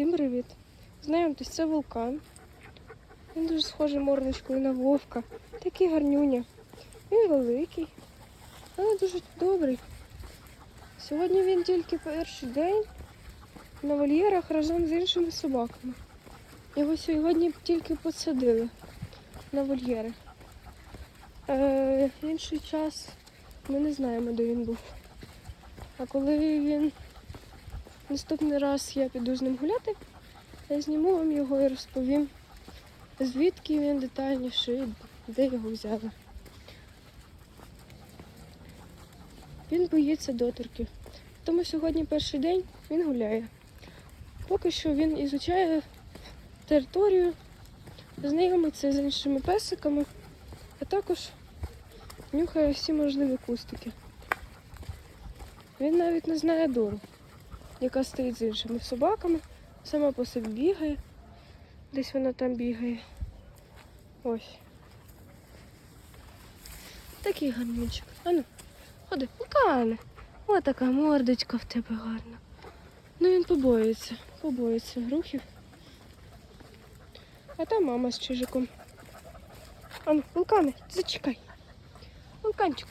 Всім привіт! Знайомтесь, це вулкан. Він дуже схожий мордочкою на вовка. Такий гарнюня. Він великий, але дуже добрий. Сьогодні він тільки перший день на вольєрах разом з іншими собаками. Його сьогодні тільки посадили на вольєри. Е, інший час ми не знаємо, де він був. А коли він наступний раз я піду з ним гуляти, я зніму вам його і розповім, звідки він детальніше і де його взяли. Він боїться доторків. Тому сьогодні перший день він гуляє. Поки що він ізучає територію, знайомиться з іншими песиками, а також нюхає всі можливі кустики. Він навіть не знає Дору, яка стоїть з іншими собаками, сама по собі бігає. Десь вона там бігає. Ось. Такий гарнючок. Ану, ходи, Лукане. О, така мордочка в тебе гарна. Ну він побоїться, побоїться рухів. А там мама з чижиком. Ану, Вулкане, зачекай. Вулканчику.